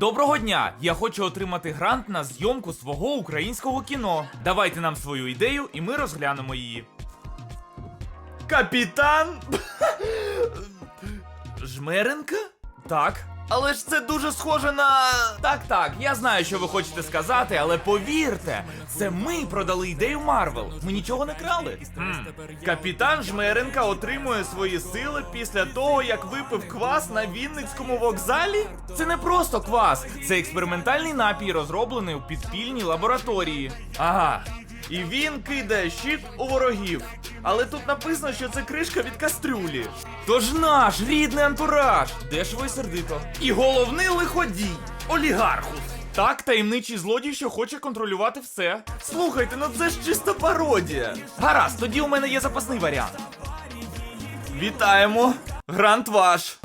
Доброго дня! Я хочу отримати грант на зйомку свого українського кіно. Давайте нам свою ідею, і ми розглянемо її. Капітан Жмеренка? Так. Але ж це дуже схоже на. Так, так, я знаю, що ви хочете сказати, але повірте, це ми продали ідею Марвел. Ми нічого не крали. Капітан Жмеренка отримує свої сили після того, як випив квас на Вінницькому вокзалі. Це не просто квас, це експериментальний напій, розроблений у підпільній лабораторії. Ага. І він кидає щит у ворогів. Але тут написано, що це кришка від кастрюлі. Тож наш рідний антураж, дешево і сердито. І головний лиходій олігархус. Так, таємничий злодій, що хоче контролювати все. Слухайте, ну це ж чиста пародія. Гаразд, тоді у мене є запасний варіант. Вітаємо! Грант ваш!